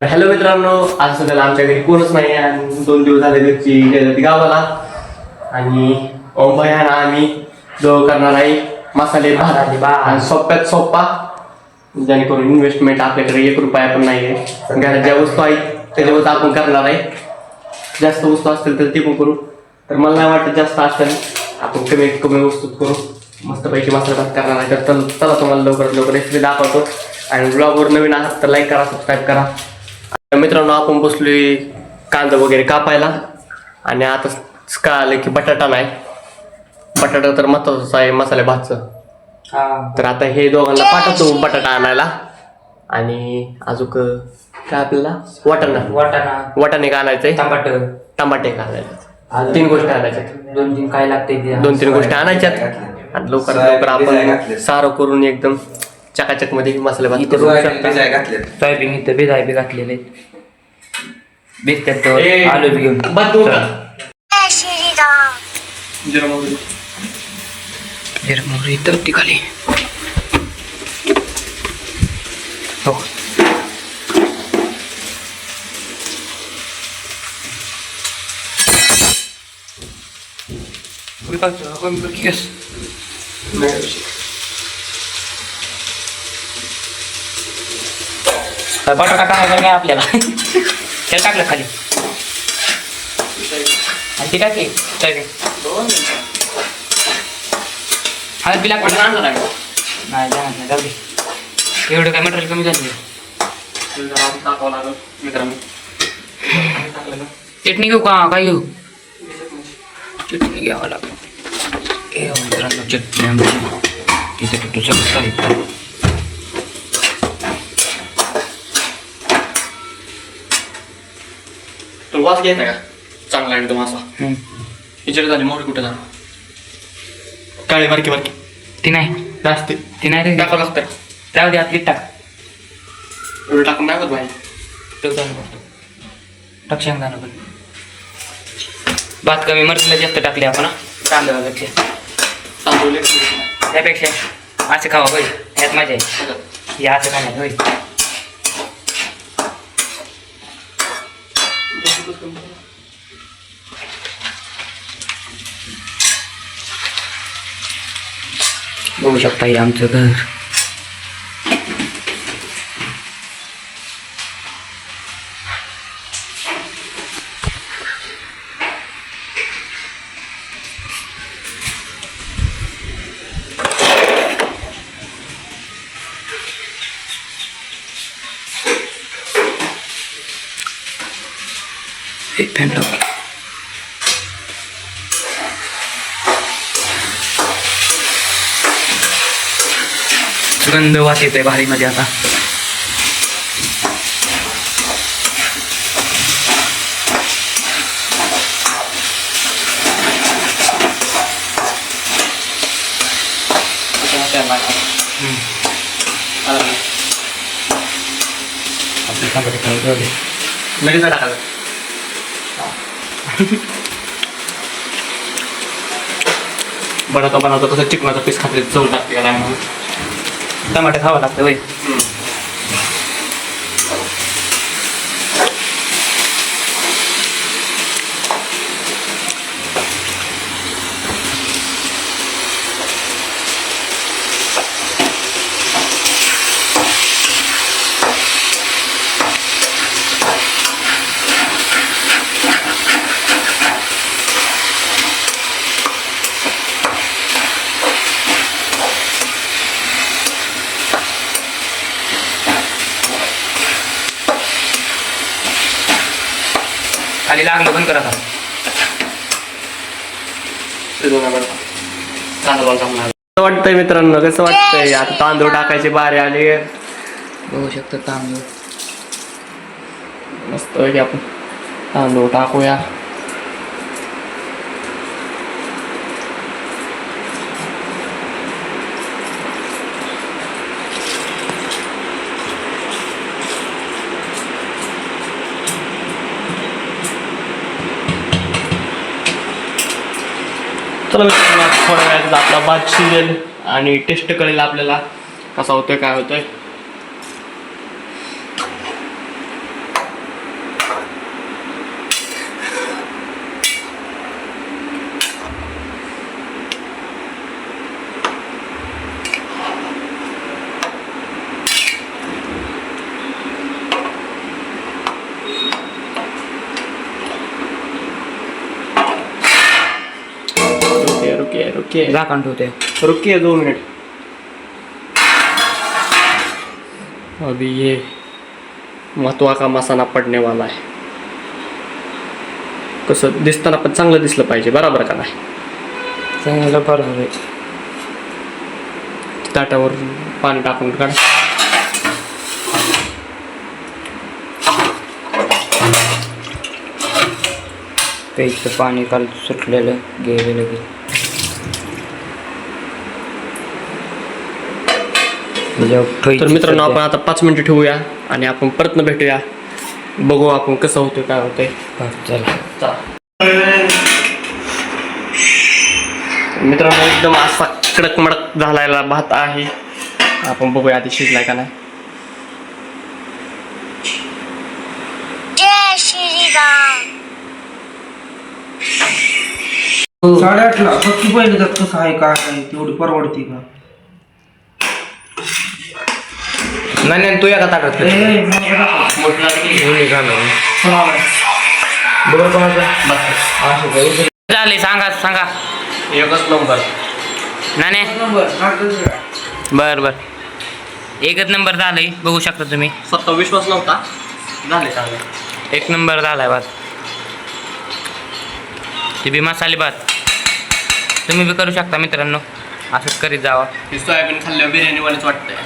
Hello मित्रांनो आज सध्याला आमच्या घरी कोणच नाही आणि दोन दिवस झाले घरची गेली गावाला. आणि ओम ना आणि आम्ही जो करणार आहे मसाले भात आणि सोप्यात सोप्पा जेणेकरून इन्व्हेस्टमेंट आपल्याकडे एक रुपया पण नाही आहे. घरात ज्या वस्तू आहेत त्याच्यावर आपण करणार आहे. जास्त वस्तू असतील तर ते पण करू. तर मला नाही वाटत जास्त असेल. आपण कमी कमी वस्तू करू. मस्तपैकी मसाला भात करणार आहे. तर चला तुम्हाला लवकरात लवकर रेसिपी दाखवतो. आणि ब्लॉगवर नवीन आहात तर लाईक करा सबस्क्राईब करा. मित्रांनो आपण बसलोय कांदा वगैरे कापायला. आणि आता कळालं की बटाटा नाही. बटाटा तर महत्वाचं आहे मसाले भातचं. तर आता हे दोघांना पाठवतो बटाटा आणायला. आणि अजून काय आपल्याला? वाटाणा. वाटाणा. वाटाणे का आणायचंय? टमाट. टमाटे का आणायचे तीन गोष्टी आणायच्या दोन तीन काय लागते. दोन तीन गोष्टी आणायच्यात. आणि लवकर लवकर आपण सारं करून एकदम चकाचकमध्ये मसाले भात इथं करू शकता. सोयाबीन इथं बी घातलेले बेसत्यात ए, आलू बी घेऊन. भात देऊ का? जय श्रीराम. जिरं मोहरी. जिरं मोहरी इथं खाली हो Yes. बटाटा टाकायचा काय आपल्याला ते टाकलं खाली आणि ते टाके सोयाबीन हळद बिला वाटाणा आणला नाही का? नाही जाणार नाही जाऊ दे एवढं काय मटेरियल कमी झालं ते जरा आपण टाकावं लागेल मित्रांनो टाकलं का? चटणी घेऊ का काय घेऊ चटणी घ्यावं लागेल हे हो मित्रांनो चटणी आमची इथे कुठं सगळं साहित्य तो वास घ्यायचा का? चांगला एकदम असा. हिच्याकडे झाली मोहरी कुठे झाली काळी बारकी बारकी ती नाही. जास्त. ती नाही टाकावं लागतं जाऊ दे आतली टाक. एवढं टाकून नाही होत भाई. तो झालं बघतो टाक शेंगदाणा पण. भात कमी मरतीला जास्त टाकले आपण हा. तांदळापेक्षा तांदूळ एक त्यापेक्षा असं खावा होय. यात मजा आहे. हे असं खाण्यात होय. बघू शकता हे आमचं घर सुगंध वास येतोय भारीमध्ये आता. लगेच नाही टाकायचं. बनवता बनवता तसं चिकनाचा पीस खात्री चव लागते म्हणून टमाटे खावं लागतं वय खाली लागलं पण करा कसं वाटतंय मित्रांनो कसं वाटतंय? आता तांदूळ टाकायची बारी आली. बघू शकतो तांदूळ. मस्त आपण तांदूळ टाकूया. चला मित्रांनो थोड्या वेळात आपला भात शिजेल आणि टेस्ट कळेल आपल्याला. कसा होतोय काय होतोय. रुके झाकण ठेवते. रुकिए दो मिनट अभी ये महत्वा का मसाला पडने वाला आहे. कसं दिसताना पण चांगलं दिसलं पाहिजे बरोबर का नाही? चांगलं बरोबर आहे. ताटावर पाणी टाकून काढ. प्यायचं पाणी काल सुटलेलं गेलेलं गे तर मित्रांनो आपण आता पाच मिनिटं ठेवूया आणि आपण परत भेटूया. बघू आपण कसं होतं काय होतंय. चला. मित्रांनो एकदम असा कडक मडक झालेला भात आहे. आपण बघूया आधी शिजलाय का नाही. साडेआठला फक्त पहिले तर कसं आहे काय आहे तेवढी परवडती का? नाही नाही तू एका ताटात. चला बाय. झाले सांगा सांगा. एकच नंबर. नाही. बर बर. एकच नंबर झालंय बघू शकता तुम्ही. स्वतः विश्वास नव्हता? झाले चांगले. एक नंबर झालाय भात ते बी मसाले भात. तुम्ही बी करू शकता मित्रांनो. असंच करीत जावा. सोयाबीन खाल्ल्यावर बिर्याणीवालीच वाटतंय.